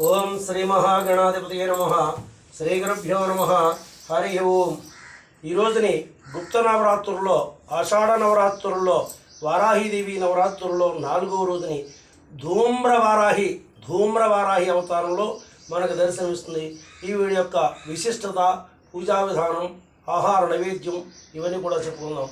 ఓం శ్రీ మహాగణాధిపతి నమ. శ్రీ గురుభ్యో నమ. హరి ఓం. ఈరోజుని గుప్త నవరాత్రుల్లో ఆషాఢ నవరాత్రుల్లో వారాహిదేవి నవరాత్రుల్లో నాలుగవ రోజుని ధూమ్ర వారాహి ధూమ్ర వారాహి అవతారంలో మనకు దర్శనమిస్తుంది. ఈ వీడి యొక్క విశిష్టత పూజా విధానం ఆహార నైవేద్యం ఇవన్నీ కూడా చెప్పుకుందాం.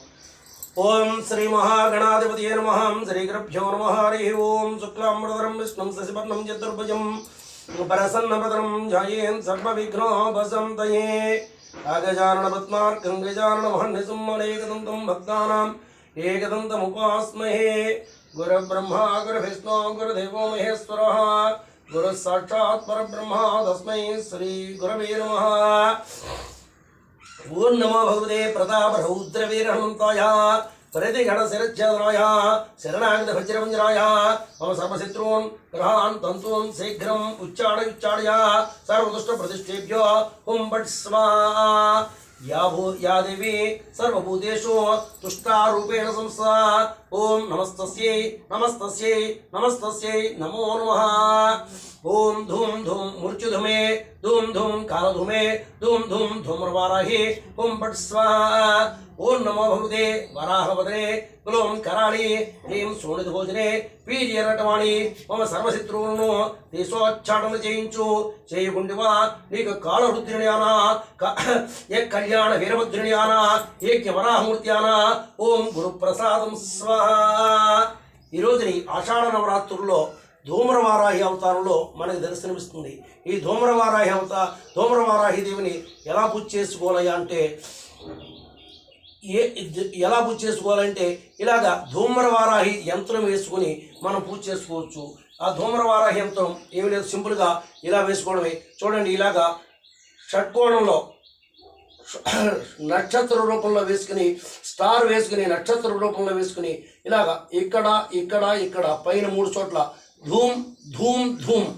ఓం శ్రీ మహాగణాధిపతి నమ. శ్రీ గురుభ్యో నమ. హరి ఓం. శుక్లామృతరం విష్ణు శశిపర్ణం చతుర్భుజం. ఉపరసన్నపదం ధ్యాయేన్ సర్వవిఘ్నోపసంతయే అగజానన పద్మార్కం గజానన మహన్నిసుమ్మనేకదంతం భక్తానాం ఏకదంతముపాస్మహే. గురుబ్రహ్మ గురువిష్ణు గురుదేవో మహేశ్వర. గురు సాక్షాత్ పరబ్రహ్మ తస్మై శ్రీ గురవే నమ. ఓం నమో భగవతే ప్రతాప ప్రతాపరౌద్రవీరహంతాయ ప్రతిగణశిరచ్ఛేదనాయ శరణాగత వజ్రవంజనాయ మమ సర్వశత్రూన్ గ్రహాన్ తంతూన్ శీఘ్రం ఉచ్చాడయుచ్చాడయ సర్వదుష్ట ప్రతిష్టేభ్యో హుం బట్ స్వా या भू या देवी सर्वभूतेषु तुष्टारूपेण ॐ नमस्तस्यै नमस्तस्यै नमस्तस्यै, नमो नमः। ॐ धूं धूं मूर्च्छधुमे, धूं धूं कालधूमे, धूं धूं धूम्रवाराहि ॐ पट् स्वाहा। ॐ नमो भगवते वराहवदने కులం కరాళి హ్రీం సోణిధోజనే వీర్యరటవాణి మమ సర్వశత్రువులను దేశోచ్చాటన చేయించు. చేయకుండివా నీకు కాళరుద్రిని ఏ కళ్యాణ వీరభద్రుని ఏక్య వరాహమూర్తి ఓం గురుప్రసాదం స్వాహా. ఈ రోజుని ఆషాఢ నవరాత్రుల్లో ధూమ్రవారాహి అవతారంలో మనకు దర్శనమిస్తుంది. ఈ ధూమ్రవారాహి అవత ధూమ్రవారాహి దేవిని ఎలా పూజ చేసుకోవాలయ్యా అంటే ఏ ఎలా పూజ చేసుకోవాలంటే ఇలాగా ధూమ్రవారాహి యంత్రం వేసుకొని మనం పూజ చేసుకోవచ్చు. ఆ ధూమ్రవారాహి యంత్రం ఏమి లేదు సింపుల్గా ఇలా వేసుకోవడమే. చూడండి ఇలాగా షట్కోణంలో నక్షత్ర రూపంలో వేసుకుని స్టార్ వేసుకుని నక్షత్ర రూపంలో వేసుకుని ఇలాగా ఇక్కడ ఇక్కడ ఇక్కడ పైన మూడు చోట్ల ధూమ్ ధూమ్ ధూమ్.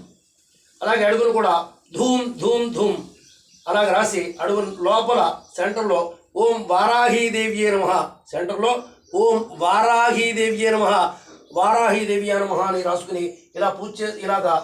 అలాగే అడుగును కూడా ధూమ్ ధూమ్ ధూమ్. అలాగే రాసి అడుగు లోపల సెంటర్లో ఓం వారాహీదేవ్యే నమ. సెంటర్లో ఓం వారాహీదేవ్యే నమ. వారాహీదేవ్యే నమ అని రాసుకుని ఇలా పూజ చే ఇలాగా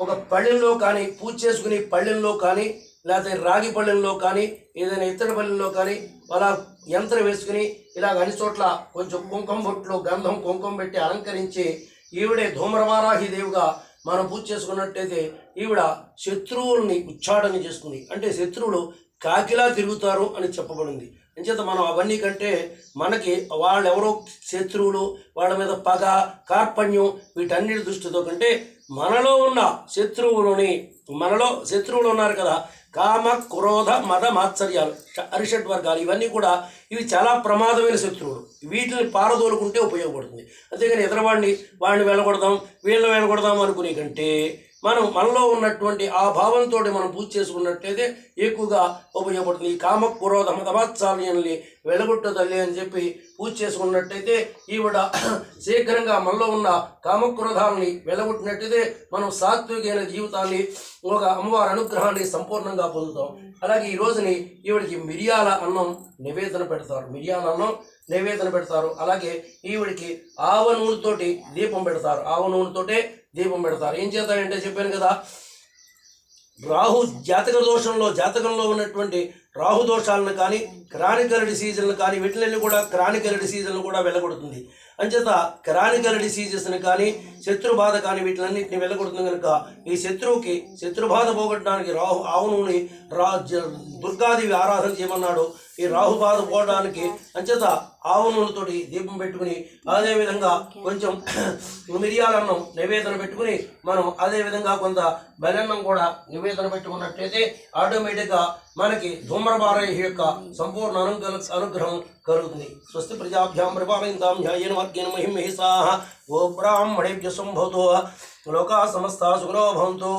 ఒక పళ్ళెంలో కానీ పూజ చేసుకుని పళ్ళెంలో కానీ లేకపోతే రాగి పళ్ళెంలో కానీ ఏదైనా ఇతర పళ్ళెంలో కానీ అలా యంత్రం వేసుకుని ఇలాగ అన్ని చోట్ల కొంచెం కుంకుమ బొట్లు గంధం కుంకుమ పెట్టి అలంకరించి ఈవిడే ధూమ్రవారాహి దేవుగా మనం పూజ చేసుకున్నట్టయితే ఈవిడ శత్రువుల్ని ఉచ్చాటన చేసుకుంది అంటే శత్రువులు కాకిలా తిరుగుతారు అని చెప్పబడింది. అంచేత మనం అవన్నీ కంటే మనకి వాళ్ళెవరో శత్రువులు వాళ్ళ మీద పగ కార్పణ్యం వీటన్నిటి దృష్టితో కంటే మనలో ఉన్న శత్రువులని మనలో శత్రువులు ఉన్నారు కదా కామ క్రోధ మద మాత్సర్యాలు ష- అరిషడ్ వర్గాలు ఇవన్నీ కూడా ఇవి చాలా ప్రమాదమైన శత్రువులు. వీటిని పారదోలుకుంటే ఉపయోగపడుతుంది. అంతేగాని ఎదరవాడిని వాడిని వెళ్ళగొడదాం వీళ్ళని వెళ్ళగొడదాం అనుకునే కంటే మనం మనలో ఉన్నటువంటి ఆ భావంతో మనం పూజ చేసుకున్నట్టయితే ఎక్కువగా ఉపయోగపడుతుంది. ఈ కామ పురోధ మతమాత్సాల్యాన్ని వెలగొట్టదల్లి అని చెప్పి పూజ చేసుకున్నట్టయితే ఈవిడ శీఘ్రంగా మనలో ఉన్న కామక్రోధాలని వెలగొట్టినట్టయితే మనం సాత్వికమైన జీవితాన్ని ఒక అమ్మవారి అనుగ్రహాన్ని సంపూర్ణంగా పొందుతాం. అలాగే ఈ రోజుని ఈవిడికి మిరియాల అన్నం నివేదన పెడతారు. మిరియాల అన్నం నివేదన పెడతారు. అలాగే ఈవిడికి ఆవ నూనెతోటి దీపం పెడతారు. ఆవ నూనెతోటే దీపం పెడతారు. ఏం చేస్తారంటే చెప్పాను కదా రాహు జాతక దోషంలో జాతకంలో ఉన్నటువంటి రాహు దోషాలను కానీ క్రానికల్ డిసీజులను కానీ వీటిలన్నీ కూడా క్రానికల్ డిసీజులను కూడా వెళ్ళగొడుతుంది అంచేత క్రానికల్ డిసీజెస్ని కానీ శత్రు బాధ కానీ వీటిలన్నింటిని వెళ్ళగొడుతుంది కనుక ఈ శత్రువుకి శత్రు బాధ పోగొట్టడానికి రాహు ఆవునుని రా దుర్గాదేవి ఆరాధన చేయమన్నాడు. ఈ రాహు బాధ పోవడానికి అంచేత ఆవు దీపం పెట్టుకుని అదేవిధంగా కొంచెం మిరియాలన్నం నివేదన పెట్టుకుని మనం అదేవిధంగా కొంత బలన్నం కూడా నివేదన పెట్టుకున్నట్లయితే ఆటోమేటిక్గా మనకి ధూమ్రపారయ యొక్క సంపూర్ణ అనుగ్ర అనుగ్రహం కలుగుతుంది. స్వస్తి ప్రజాభ్యాం పరిపాలయంతాం ధ్యాయేన మార్గేణ మహిం మహిషా ఓ బ్రాహ్మణేభ్య సంభూతో లోకా సమస్త సుఖనో భవంతు